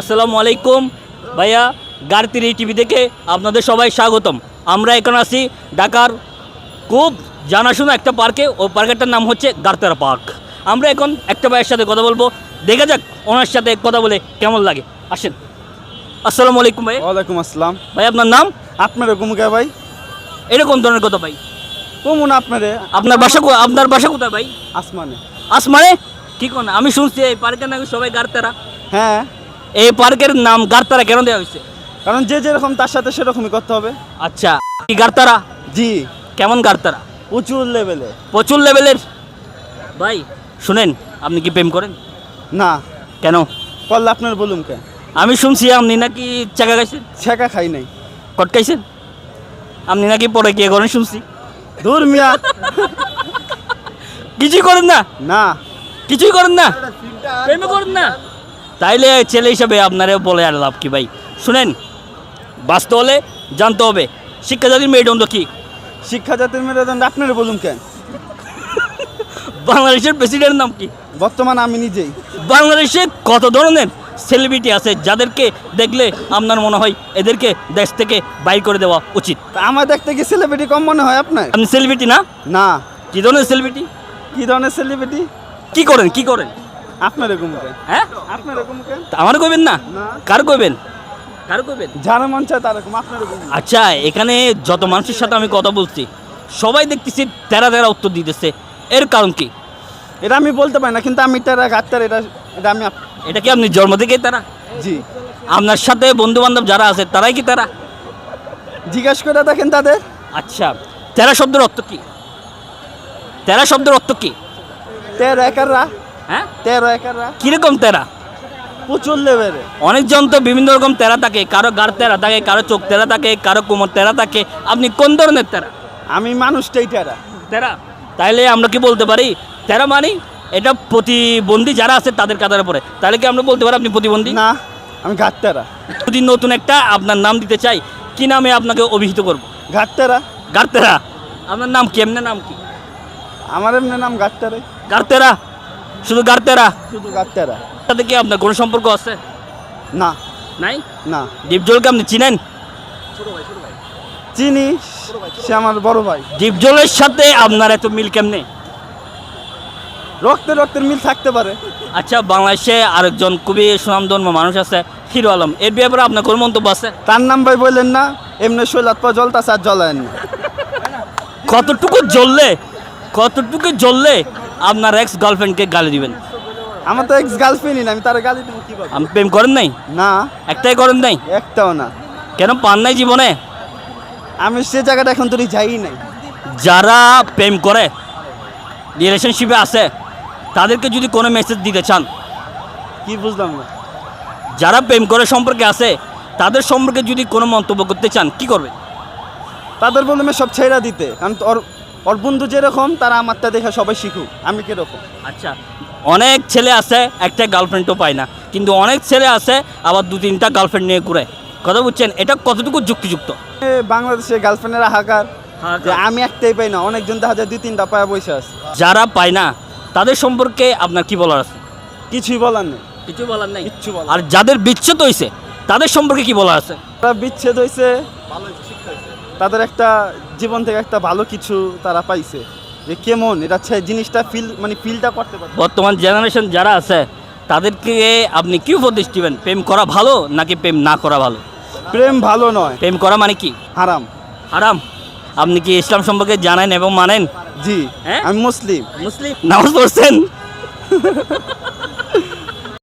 আসসালামু আলাইকুম। ভাইয়া গারতিরি টিভি থেকে আপনাদের সবাই স্বাগতম। আমরা এখন আছি ঢাকার খুব জানাশোনা একটা পার্কে। ও পার্কেরটার নাম হচ্ছে গারতারা পার্ক। আমরা এখন একটা ভাইয়ের সাথে কথা বলব। দেখা যাক ওনার সাথে কথা বলে কেমন লাগে। আসেন। আসসালামু আলাইকুম ভাই ওয়ালাইকুম আসসালাম। ভাই আপনার নাম? আপনার কুমুকা ভাই। এরকম ধরনের কথা ভাই? কমুন আপনারে। আপনার বাসা আপনার বাসা কোথায় ভাই? আসমানে। আসমানে? কি কোন আমি শুনছি এই পার্কের নাকি সবাই গারতারা হ্যাঁ। এই পার্কের নাম গারতারা কেন দেওয়া হয়েছে? কারণ যে যেরকম তার সাথে সেরকমই করতে হবে। আচ্ছা কি গারতারা? জি। কেমন গারতারা? প্রচুর লেভেলে প্রচুর লেভেলের ভাই শুনেন আপনি কি প্রেম করেন? না। কেন? করলে আপনার বলুন কে? আমি শুনছি আপনি নাকি চাকা খাইছেন। ছেঁকা খাই নাই। কটকাইছেন আপনি নাকি পরে কে করেন শুনছি। দূর মিয়া। কিছুই করেন না? না। কিছুই করেন না? প্রেমও করেন না? তাইলে ছেলে হিসাবে আপনারে বলে আর লাভ কি ভাই? শুনেন বাঁচতে হলে জানতে হবে শিক্ষা জাতির মেরুদণ্ড কি? শিক্ষা জাতির মেরুদণ্ড আপনার বলুন কেন? বাংলাদেশের প্রেসিডেন্টের নাম কি? বর্তমান আমি নিজেই। বাংলাদেশে কত ধরনের সেলিব্রিটি আছে যাদেরকে দেখলে আপনার মনে হয় এদেরকে দেশ থেকে বাইর করে দেওয়া উচিত? আমার দেখতে কি সেলিব্রিটি কম মনে হয় আপনার? আপনি সেলিব্রিটি না? না। কি ধরনের সেলিব্রিটি কি ধরনের সেলিব্রিটি কি করেন কি করেন? আপনার হ্যাঁ? আপনার আমার কইবেন না? না। কার কইবেন? কার কইবেন? যার মন চায় তার আপনার আচ্ছা এখানে যত মানুষের সাথে আমি কথা বলছি সবাই দেখতেছি তেরা তেরা উত্তর দিতেছে। এর কারণ কি? এটা আমি বলতে পারি না কিন্তু আমি তারা গাত্তার এটা এটা আমি এটা কি আপনি জন্ম থেকেই তারা? জি। আপনার সাথে বন্ধু বান্ধব যারা আছে তারাই কি তারা? জিজ্ঞাসা করে দেখেন তাদের। আচ্ছা তেরা শব্দের অর্থ কি? তেরা শব্দের অর্থ কি? তেরো একাররা। হ্যাঁ? তেরো একাররা কীরকম তেরা? প্রচুর লেভেলে। অনেকজন তো বিভিন্ন রকম তেরা থাকে। কারও গাড় তেরা থাকে কারও চোখ তেরা থাকে কারও কোমর তেরা থাকে। আপনি কোন ধরনের তেরা? আমি মানুষটাই তেরা। তেরা? তাইলে আমরা কি বলতে পারি? তেরা মানি? এটা প্রতিবন্ধী যারা আছে তাদের কাতারে পড়ে। তাহলে কি আমরা বলতে পারি আপনি প্রতিবন্ধী? না আমি ঘাট তেরা। যদি নতুন একটা আপনার নাম দিতে চাই কি নামে আপনাকে অভিহিত করব? ঘাট তেরা। গার্তেরা আপনার নাম কি? এমনি নাম কি? আমার এমনি নাম ঘাট তেরাই। গার্তেরা শুধু গার্তেরা শুধু ঘাট তেরা সাথে কি আপনার কোনো সম্পর্ক আছে? না। নাই? না। ডিপজলকে আপনি চিনেন? চিনি? সে আমার বড় ভাই। ডিপজলের সাথে আপনার এত মিল কেমনে? রক্তের রক্তের মিল থাকতে পারে। আচ্ছা বাংলাদেশে আরেকজন খুবই সুনামধন্য মানুষ আছে হিরো আলম। এর ব্যাপারে আপনার কোনো মন্তব্য আছে? তার নাম ভাই বললেন না এমনি শৈলাত পা জলতাছে আর জ্বলায়েন না। কতটুকু জ্বললে? কতটুকু জ্বললে? আপনার এক্স গার্লফ্রেন্ডকে গালি দিবেন? আমার তো এক্স গার্লফ্রেন্ডই না আমি তার গালি দেবো কীভাবে? আপনি প্রেম করেন নাই? না। একটাই করেন নাই? একটাও না। কেন পান নাই জীবনে? আমি সে জায়গাটা এখন তোর যাই নাই। যারা প্রেম করে রিলেশনশিপে আছে তাদেরকে যদি কোনো মেসেজ দিতে চান কি বুঝলাম না। যারা প্রেম করে সম্পর্কে আছে তাদের সম্পর্কে যদি কোনো মন্তব্য করতে চান কি করবে? তাদের বললাম সব ছেড়া দিতে কারণ ওর ওর বন্ধু যেরকম তারা আমারটা দেখে সবাই শিখুক। আমি কীরকম? আচ্ছা অনেক ছেলে আছে একটা গার্লফ্রেন্ডও পায় না। কিন্তু অনেক ছেলে আছে আবার দু তিনটা গার্লফ্রেন্ড নিয়ে ঘুরে। কথা বুঝছেন? এটা কতটুকু যুক্তিযুক্ত? বাংলাদেশে গার্লফ্রেন্ডের হাহাকার যে আমি একটাই পাই না অনেকজন দেখা যায় দুই তিনটা পায়ে বসে আছে। যারা পায় না তাদের সম্পর্কে আপনার কি বলার আছে? কিছুই বলার নেই। কিছু বলার নাই? কিচ্ছু বলার আর যাদের বিচ্ছেদ হয়েছে তাদের সম্পর্কে কি বলার আছে? তারা বিচ্ছেদ হয়েছে তাদের একটা জীবন থেকে একটা ভালো কিছু তারা পাইছে। যে কেমন এটা জিনিসটা ফিল মানে ফিলটা করতে পারে বর্তমান জেনারেশন যারা আছে তাদেরকে আপনি কি উপদেশ দিবেন? প্রেম করা ভালো নাকি প্রেম না করা ভালো? প্রেম ভালো নয়। প্রেম করা মানে কি? হারাম। হারাম? আপনি কি ইসলাম সম্পর্কে জানেন এবং মানেন? জি। হ্যাঁ? আমি মুসলিম। মুসলিম? নামাজ পড়ছেন?